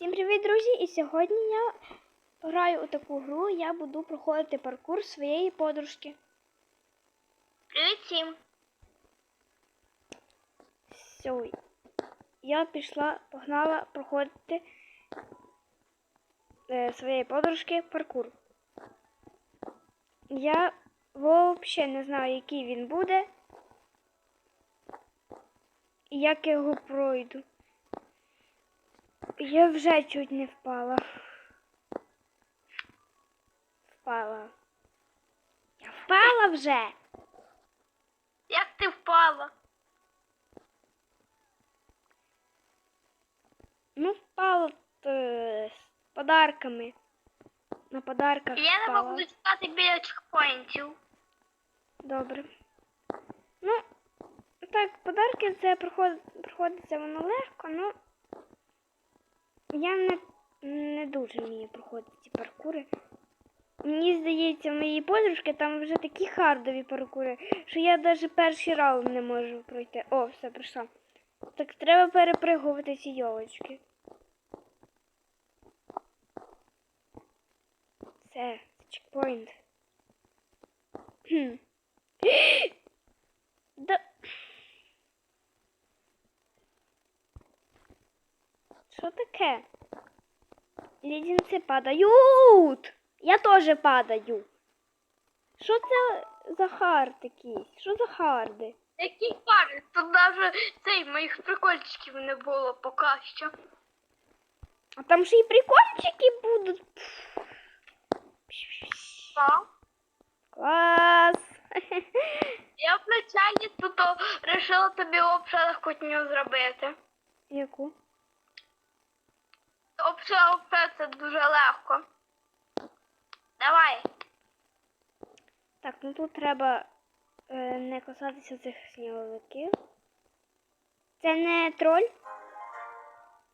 Всім привіт, друзі! І сьогодні я граю у таку гру, я буду проходити паркур своєї подружки. Привіт всім. Все, я пішла, погнала проходити е, своєї подружки паркур. Я взагалі не знаю, який він буде і як я його пройду. Я вже чуть не впала. Впала. Я впала вже. Як ти впала? Ну, впала е, з подарками. На подарках Я не впала. можу чекати біля чекпоінтів. Добре. Ну, так, подарки це проход- проходиться воно легко, ну я не, не дуже вмію проходити ці паркури. Мені здається, в моїй подружки там вже такі хардові паркури, що я навіть перший раунд не можу пройти. О, все пройшла. Так треба перепригувати ці йолочки. Все, чекпоінт. Хм. Що таке? Леденці падають. Я теж падаю. Що це за хард якийсь? Що за харди? Які пари? Тут навіть цей моїх прикольчиків не було поки що. А там ще й прикольчики будуть. Так. Клас. Я в началі тут вирішила тобі взагалі хотню зробити. Яку? Взагалі, це дуже легко. Давай. Так, ну тут треба е, не касатися цих сніговиків. Це не троль?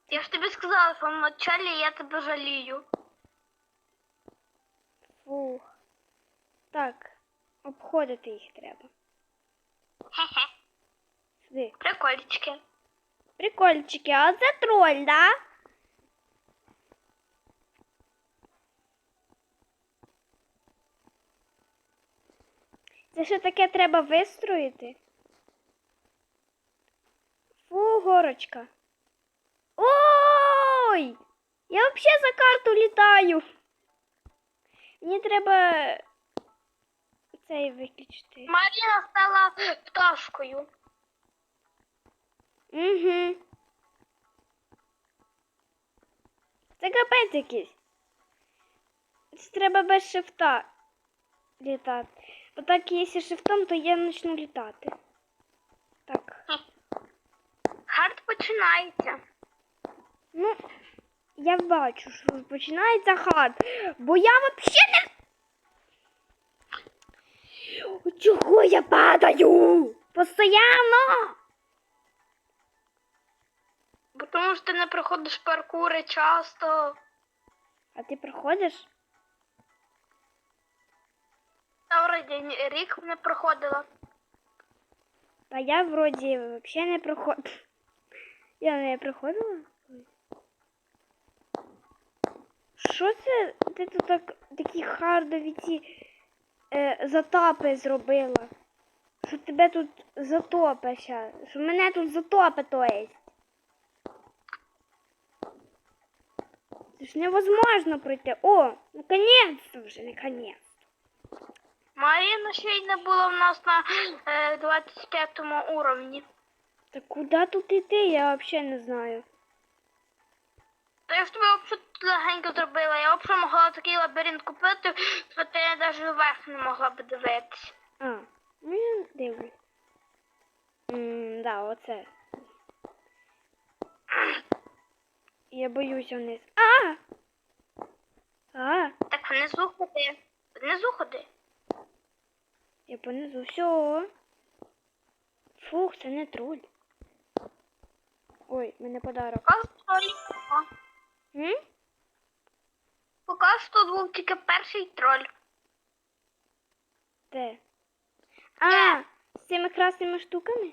Я ж тобі сказала, що в началі я тебе жалію. Фух. Так, обходити їх треба. Хе-хе. Сюди. Прикольчики. Прикольчики, а це троль, да? Це що таке треба вистроїти? Фу, горочка. Ой! Я взагалі за карту літаю. Мені треба цей виключити. Маріна стала пташкою. Угу. Це капець якийсь. Це треба без шифта літати. Бо так, якщо шифтом, то я почну літати. Так. Хард починається. Ну, я бачу, що починається хард. Бо я взагалі не. Чого я падаю? Постоянно! Бо тому що ти не проходиш паркури часто. А ти проходиш? Та вроді рік не проходила. Та я вроді взагалі не проходила. Я не проходила? Що це ти тут так, такі хардові ці е, затопи зробила? Що тебе тут затопе щас? Що мене тут затопе, то есть? Це ж невозможно пройти. О, наконец-то вже, наконец. Маріна ще й не було в нас на е, 25 уровні. Та куди тут іти, я взагалі не знаю. Та я ж тобі взагалі тут легенько зробила. Я взагалі могла такий лабіринт купити, що ти навіть вверх не могла б дивитися. А, ну я дивлюсь. Ммм, да, оце. Я боюся вниз. А! А, Так внизу ходи. Внизу ходи. Я понизу. Все. Фух, це не троль. Ой, мене подарок. Нема. М? Поки що тут був тільки перший троль. Де? А, з цими красними штуками?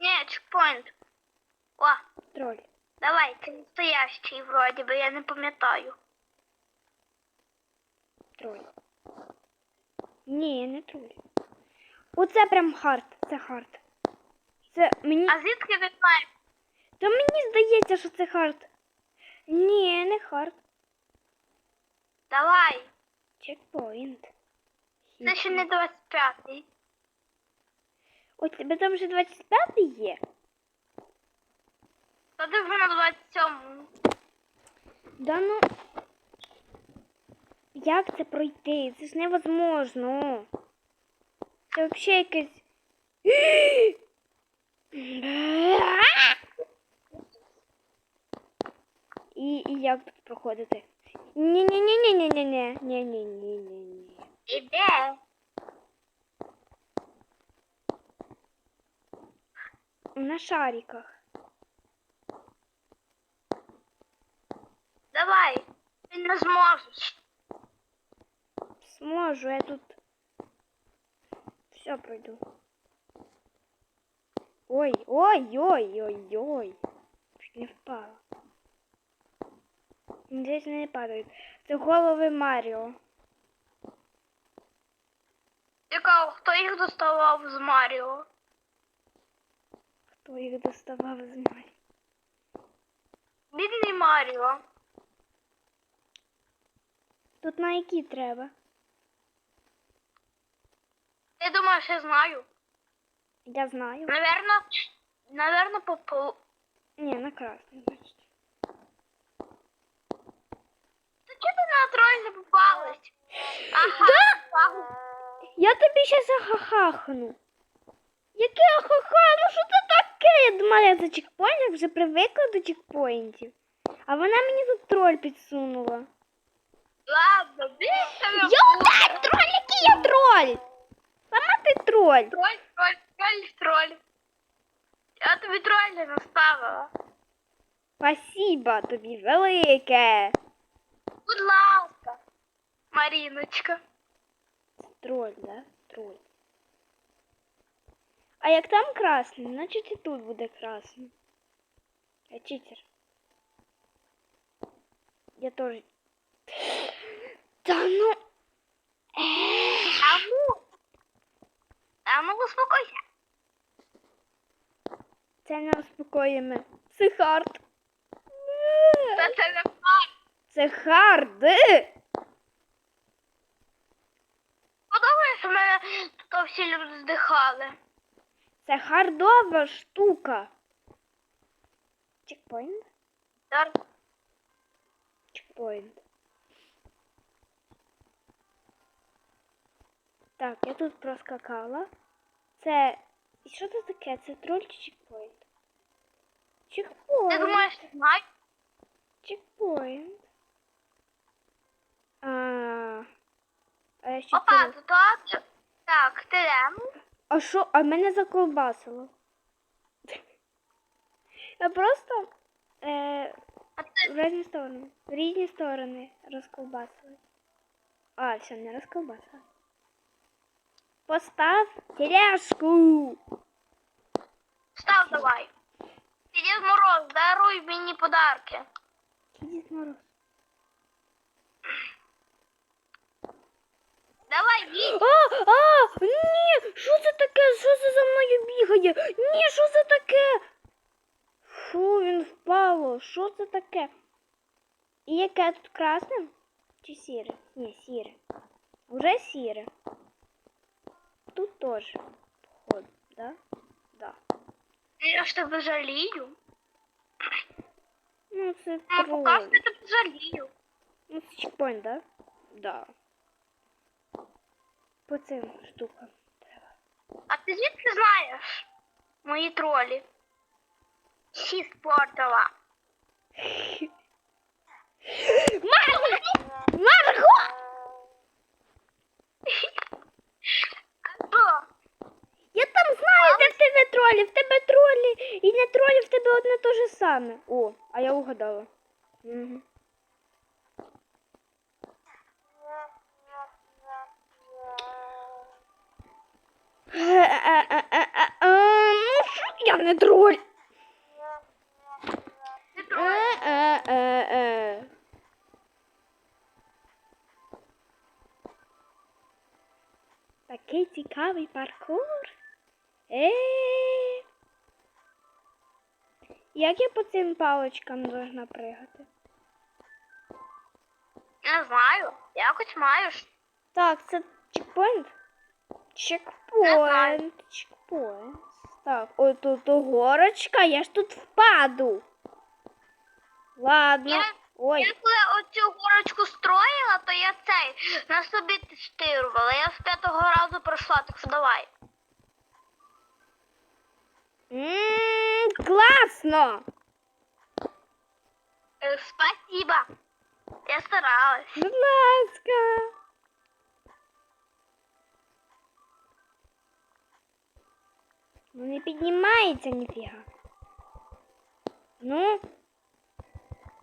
Ні, чекпоінт. О, Троль. давай, це настоящий вроді би, я не пам'ятаю. Троль. Ні, не троль. Оце прям хард. Це хард. Це мені. А звідки ти знаєш? Та мені здається, що це хард. Ні, не хард. Давай, Чекпоінт. це ще не 25-й. Ось тебе там вже 25 є. Та ти вже на 27-му. Да ну. Як це пройти? Це ж невозможно. Це взагалі якесь. І, і як тут проходити? Ні-ні-ні-ні-ні-ні-ні. Ні-ні-ні-ні-ні. Іде. На шариках. Давай, ти не зможеш. Зможу, я тут все пройду. Ой, ой, ой, ой, ой. Чуть не впала. Здесь не падають. Це голови Маріо. Цікаво, хто їх доставав з Маріо? Хто їх доставав з Маріо? Бідний Маріо. Тут на які треба? Ти думаєш, я знаю? Я знаю. Наверно, наверно, по полу. Ні, на красний, значить. Та чого ти на троль попалась? Ага. ага. Я тобі ще захахахну. Яке ахаха? Ну що це таке? Я думала, я за чекпоінтів вже привикла до чекпоінтів. А вона мені тут троль підсунула. Ладно, не Йоу, троль, який я троль? Сама ти троль. Троль, троль, троль, троль. Я тобі троль не ставила. Спасибо тобі велике. Будь ласка, Маріночка. Троль, да? Троль. А як там красний, значить і тут буде красним. Я читер. Я теж. Та ну. А ну. Успокойся. Це не успокоює мене. Це хард. Та це не факт. Це хард. У мене тут всі люди здихали. Це хардова штука. Чекпоінт? Зараз Чекпоінт. Так, я тут проскакала. Це. І що це таке? Це троль чи чекпоінт? Чекпоінт. Ти думаєш, ти знаєш? Чекпоінт. А, а я ще Опа, тут так. Так, терем. А що? А мене заколбасило. Я просто е, А ти в різні сторони. В різні сторони розколбасили. А, все, не розколбасили. Постав тележку. став давай. Дід Мороз, даруй мені подарки. Дід Мороз. Давай, їдь. А, а, ні, що це таке? Що це за мною бігає? Ні, що це таке? Фу, він впало. Що це таке? І яке тут красне? Чи сіре? Ні, сіре. Уже сіре. Тут теж. Походу, да? Да. Я ж тебе жалію. Ну, це Ну, троль. поки що я тебе жалію. Ну, це чекпоінт, да? Да. По цим штукам треба. А ти звідки знаєш мої тролі? Всі спортила. Марго! Марго! тебе тролі, в тебе тролі і не тролі, в тебе одне то же саме. О, а я угадала. Угу. Ну, я не троль. Такий цікавий паркур. Е. Як я по цим паличкам должна пригати? Не знаю. Якось маєш. Так, це чекпоінт? Чекпоінт. Чекпоінт. Так, ось тут горочка, я ж тут впаду. Ладно. Я- Ой. Я коли оцю горочку строїла, то я цей на собі тестувала. Я з п'ятого разу пройшла, так що давай. Ммм, класно! Е, Спасибо. Я старалась. Будь ласка. Ну не піднімається ніфіга. Ну,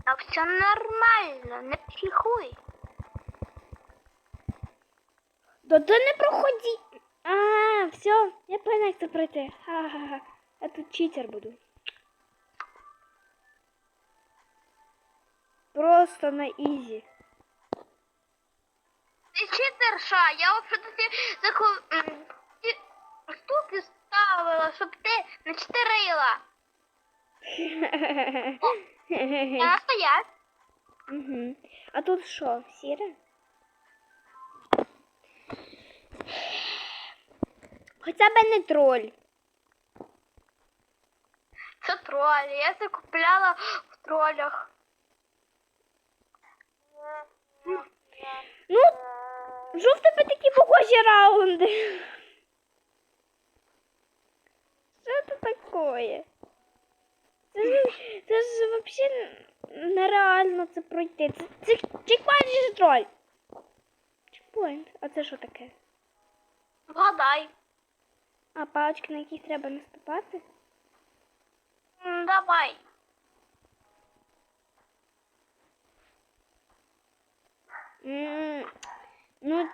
А все нормально, не психуй. то ти не проходи. А, все, я поняла, як це пройти. Ха-ха-ха. Я тут читер буду. Просто на ізі. Ти читерша, я взагалі ті таку м, ті штуки ставила, щоб ти не читерила. Я настоять. Угу. А тут що, сіре? Хоча б не троль. Це тролі. Я це купляла в тролях. Ну, що в тебе такі похожі раунди? Що це таке? Це ж, це ж взагалі нереально це пройти. Це, це чекпоінт чи троль? Чекпоінт. А це що таке? Вгадай. А палички, на яких треба наступати? Давай. Ну,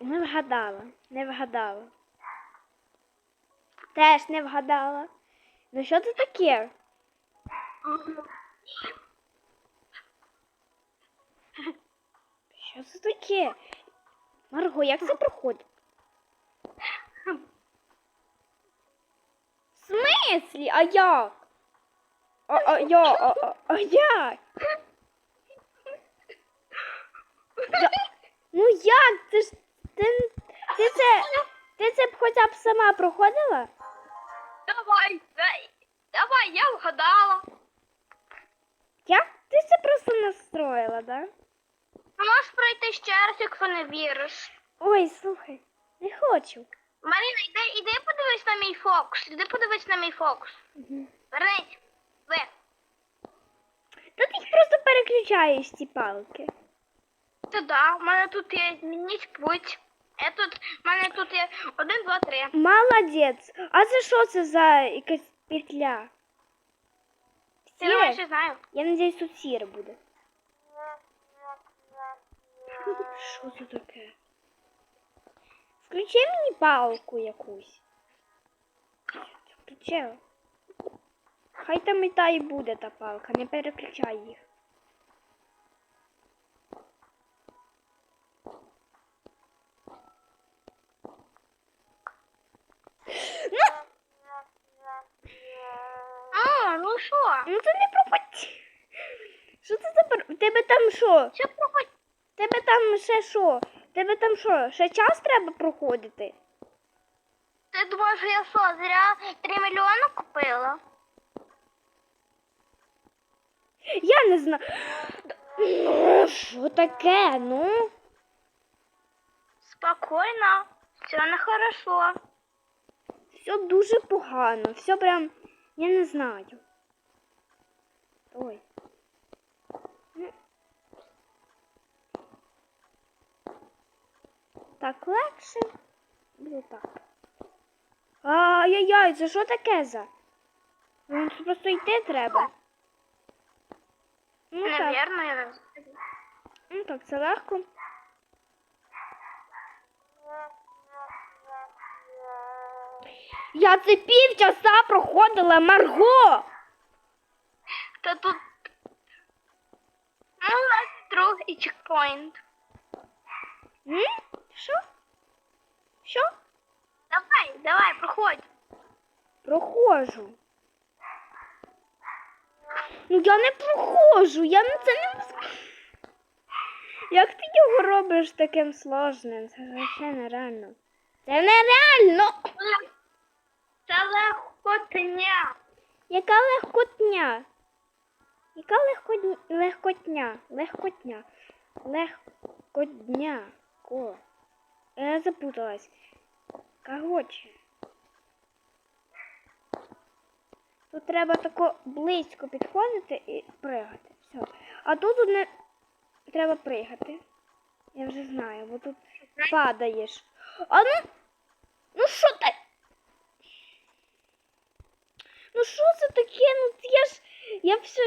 не вгадала, не вгадала. Теж не вгадала. Ну що це таке? Що це таке? Марго, як це проходить? В смислі? А як? А, а, я, а, а, а як? Я- Ну як? Це ж ти, ти це ти це б хоча б сама проходила? Давай, дай. Давай, я вгадала. Як? Ти це просто настроїла, да? Можеш пройти ще раз, якщо не віриш. Ой, слухай, не хочу. Маріна, іди, іди подивись на мій фокус. Іди подивись на мій фокус. Угу. Вернись. Ви. Та ти їх просто переключаєш ці палки. Та да, у мене тут є змініть путь. Я тут, у мене тут є один, два, три. Молодець. А це що це за якась петля? Я думаю, Сіре? знаю. Я надіюсь, тут сіре буде. Що це таке? Включи мені палку якусь. Включила. Хай там і та і буде та палка, не переключай їх. А, ну що? Ну це не проходь. Що це за В тебе там що? Що проходь? В тебе там ще що? Тебе там що? Ще час треба проходити? Ти думаєш, що я що, зря 3 мільйони купила? Я не знаю. Ну, Що таке? Ну? Спокійно. Все нехорошо. Все дуже погано. Все прям. Я не знаю. Ой. Так легше. Буде так. Ай-яй-яй, це що таке за? Ну, тут просто йти треба. Ну так, Навірно, я знаю. ну так, це легко. Я це півчаса проходила, Марго! Та тут. Ну, у нас другий чекпоінт. М? Що? Що? Давай, давай, проходь. Проходжу. Ну я не проходжу, я на це не. вз- Як ти його робиш таким сложним? Це взагалі нереально. Це нереально! Це легкотня. Яка легкотня? Яка легко... легкотня? Легкотня. Легкотня. Ко. Я запуталась. Короче. Тут треба тако близько підходити і пригати. Все. А тут не треба пригати. Я вже знаю, бо тут падаєш. А ну. Ну що так? Ну що це таке? Ну я ж. Я все.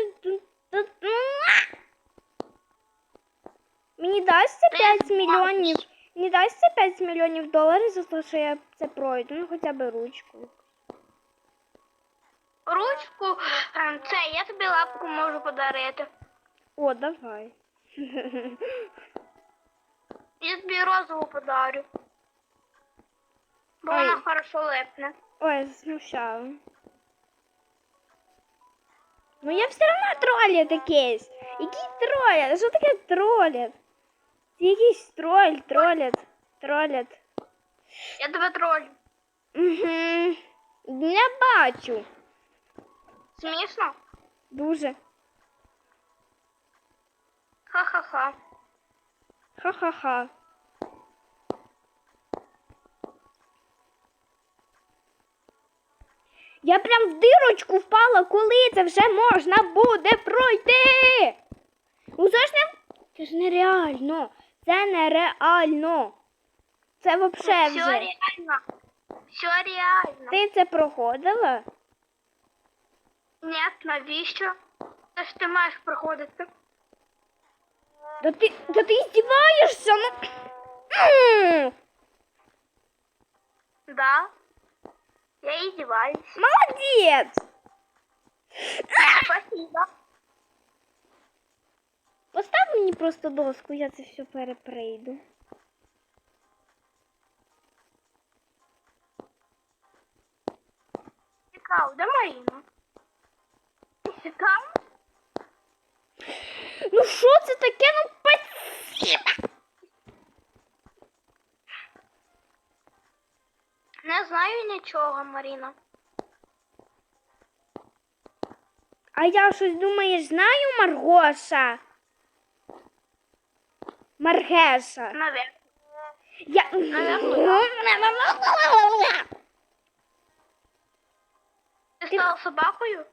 Мені дасться Ти 5 мільйонів. Мені дасться 5 мільйонів доларів за те, що я це пройду. Ну хоча б ручку. Ручку, ем, це я тобі лапку можу подарити. О, давай. Я тобі розову подарю. Бо Ой. вона хорошо липне. Ой, смущала. Ну я все одно троллять якийсь. Який троллять? Що таке троллять? Якийсь троль, троллять, троллять. Я тебе тролю. Угу. Не бачу. Смішно? Дуже. Ха-ха-ха. Ха-ха-ха. Я прям в дирочку впала, коли це вже можна буде пройти. Ж не. Це ж нереально. Це нереально. Це Все вже. реально. Все реально. Ти це проходила? Ні, навіщо? Це ж ти маєш проходити. Да ти, да ти здіваєшся, ну. М, Да. Я издеваюсь. Молодець. Спасибо. Постав мені просто доску, я це все переприйду. Цікаво, де Маріна? Цікаво? Ну що це таке? Ну спасибо. Не знаю нічого, Маріна. А я щось думаєш, знаю Маргоша? Маргеша. Навіть. Я... Ти- стала собакою?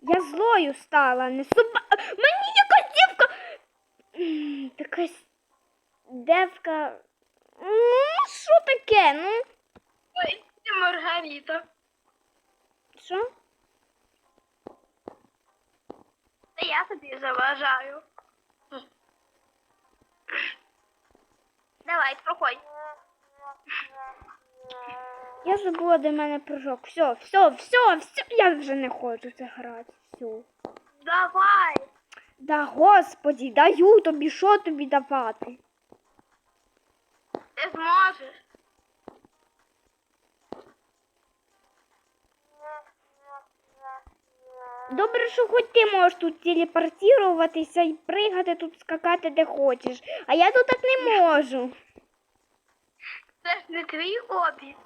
Я злою стала, не соба... Мені якась дівка... М, Така девка... Ну, що таке? Ну, Ой, Маргарита. що? Та я тобі заважаю. Давай, проходь. Я забула, де в мене прыжок. Все, все, все, все. Я вже не хочу це грати. Все. Давай. Да господі, даю тобі, що тобі давати? Ти зможеш. Добре, що хоч ти можеш тут телепортуватися і пригати тут, скакати де хочеш. А я тут так не можу. Це ж не твій хобі.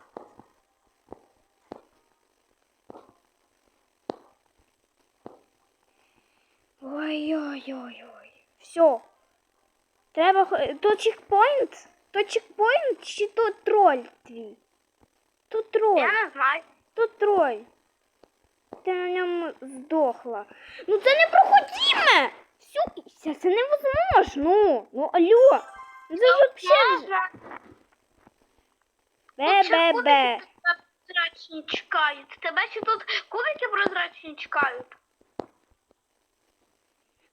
Ой-ой-ой-ой. Все. Треба. То чекпоінт? То чекпоінт чи то троль твій? То троль. Я не знаю. То троль. Здохла. Ну це не проходіме! Все, це невозможно. Ну алло. Ну це ж вообще вже. Бе-бе-бе. Прозрачні чекають. Тебе ще тут кубики прозрачні чекають.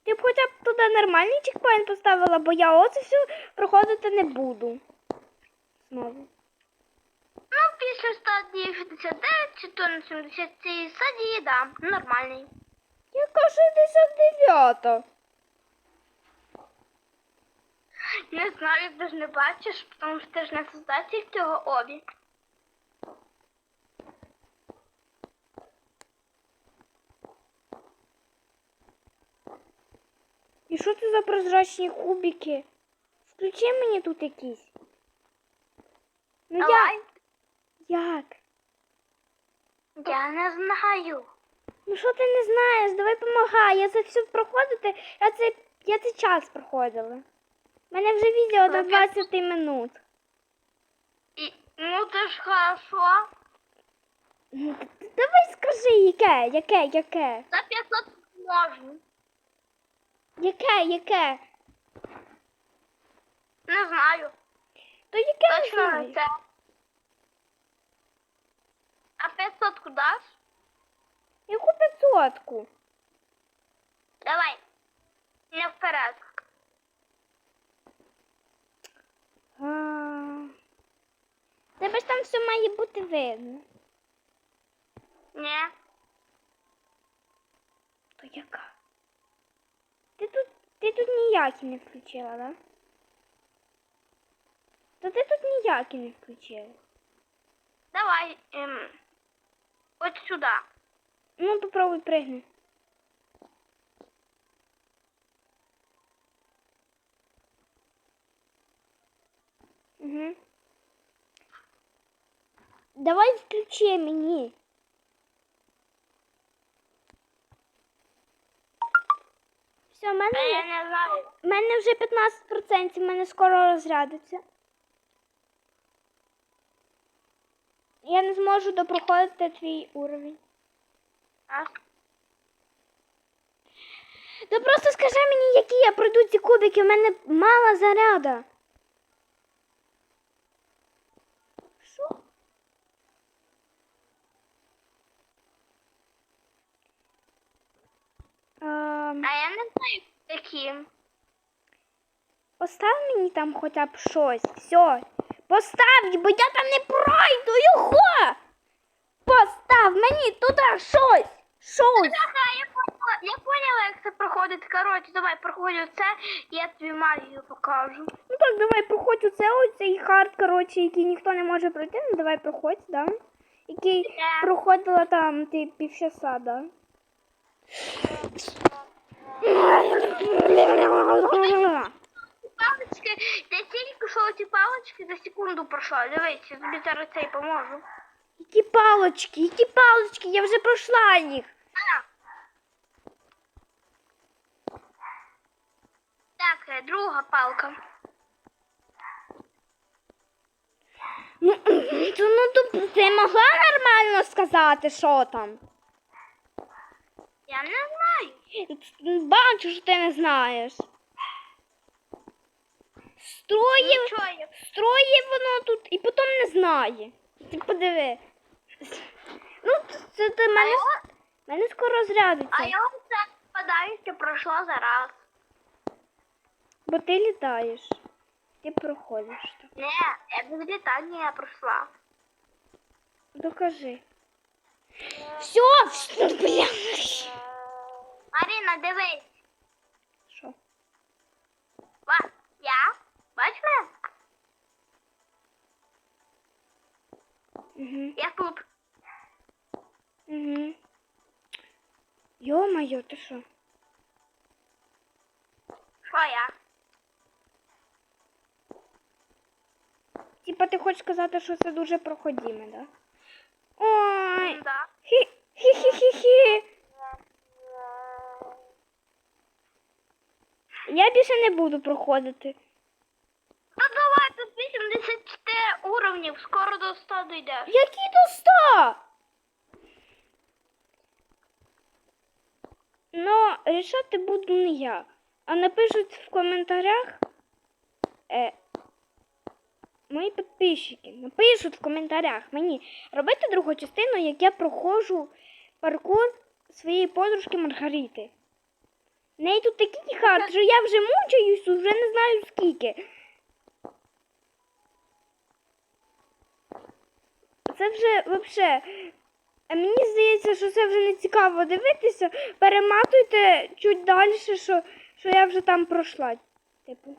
Ти б хоча б туди нормальний чекпоінт поставила, бо я оце все проходити не буду. Знову. Ну, після стадії 69 чи то на 70 цієї стадії, да, нормальний. Яка 69-та? Не знаю, ти ж не бачиш, тому що ти ж не создатель цього обі. І що це за прозрачні кубики? Включи мені тут якісь. Ну Давай. як? Як? Я не знаю. Ну що ти не знаєш? Давай помагай. Я це все проходити. Я це, я це час проходила. У мене вже відео до Ну, 20 минут. І, ну це ж хорошо. Ну, Давай скажи, яке, яке, яке? За 500 можна. Яке, яке? Не знаю. То яке Точно не знаю. це. А 500 даш? Яку п'ятсотку? Давай. Не вперед. А. Тебе ж там все має бути видно. Ні. То яка? Ти тут, ти тут ніякі не включила, да? То ти тут ніякі не включила. Давай. Ем, от сюди. Ну, попробуй пригни. Угу. Давай включи мені. Все, в А мене, я не знаю. в мене вже 15%, в мене скоро розрядиться. Я не зможу допроходити твій уровень. А? Та просто скажи мені, які я пройду ці кубики, в мене мала заряда. Що? Ем, А я не знаю, яким. постав мені там хоча б щось. Все. Постав, бо я там не пройду його. Постав мені туди щось. Щось. Я поняла, я поняла, як це проходить. Коротше, давай проходь оце, я тобі магію покажу. Ну так, давай проходь оце, оцей хард, коротше, який ніхто не може пройти. Ну давай проходь, да? Який Да. проходила там ти півчаса, да? Палочки, я тільки що палочки за секунду пройшла. Дивись, я тобі зараз цей поможу. Які палочки, які палочки, я вже пройшла їх. Так, е, друга палка. Ну, то, ну то ти могла нормально сказати, що там? Я не знаю. Бачу, що ти не знаєш. Строїв, Нічого, строїв воно тут і потім не знає. Ти подиви. Ну, це ти мене, мене скоро А я оце впадаю, що пройшла зараз. бо ти літаєш. Ти проходиш так. Ні, я без літання пройшла. Докажи. Все, все, бля. Маріна, дивись. Що? Ва, я? Угу. Я тут. Угу. Йо-моє, ти що? Що я? Типа ти хочеш сказати, що це дуже проходіме, да? Ой, Да. хі хі хі хі хі Я більше не буду проходити. Та давай, тут 84 уровнів, скоро до 100 дійдеш. Які до 100? Ну, рішати буду не я. А напишуть в коментарях е, мої підписчики. Напишуть в коментарях мені робити другу частину, як я проходжу паркур своєї подружки Маргарити. В неї тут такий хард, що я вже мучаюсь, вже не знаю скільки. це вже вообще. Мені здається, що це вже не цікаво дивитися. Перематуйте чуть далі, що що я вже там пройшла. Типу.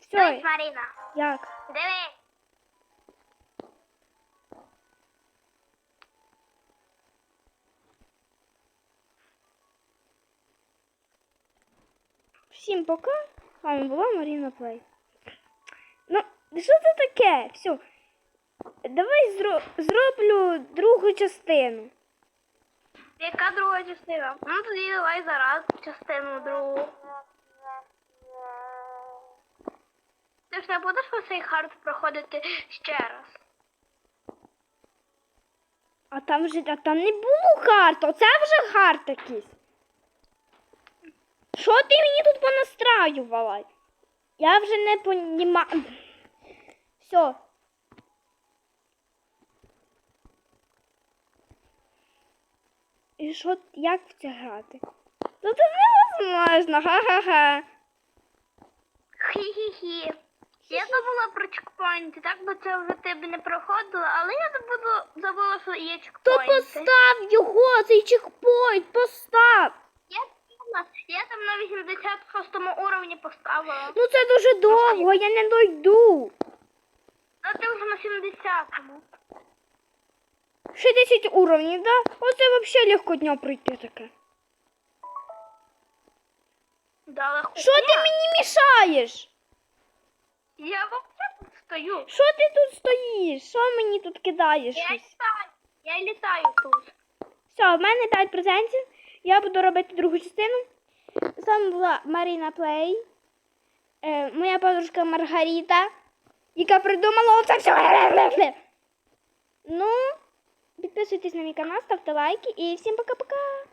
Все. Марина. Як? Диви. Всім пока. З вами була Маріна Плей. Ну, що це таке? Все. Давай зро... зроблю другу частину. Яка друга частина? Ну тоді давай зараз частину другу. Ти ж не будеш цей хард проходити ще раз. А там вже а там не було карт, оце вже карт якийсь. Що ти мені тут понастраювала? Я вже не понімаю. Все. І що, як в це грати? Ну це невозможно, ха-ха-ха. Хі-хі-хі. Я забула про чекпоінти, так би це вже ти б не проходила, але я забула, забула, що є То постав його, цей чекпоінт, постав. Я, там на 86 уровні поставила. Ну це дуже довго, я не дойду. А ти вже на 70-му. 60 уровнів, да? Оце вообще легко дня пройти таке. Дали Що ти мені мішаєш? Я взагалі тут стою. Що ти тут стоїш? Що мені тут кидаєш? Я літаю. Я літаю тут. Все, в мене 5%. Я буду робити другу частину. Вами була Маріна Плей, е, моя подружка Маргарита, яка придумала оце все. Ну, підписуйтесь на мій канал, ставте лайки і всім пока-пока.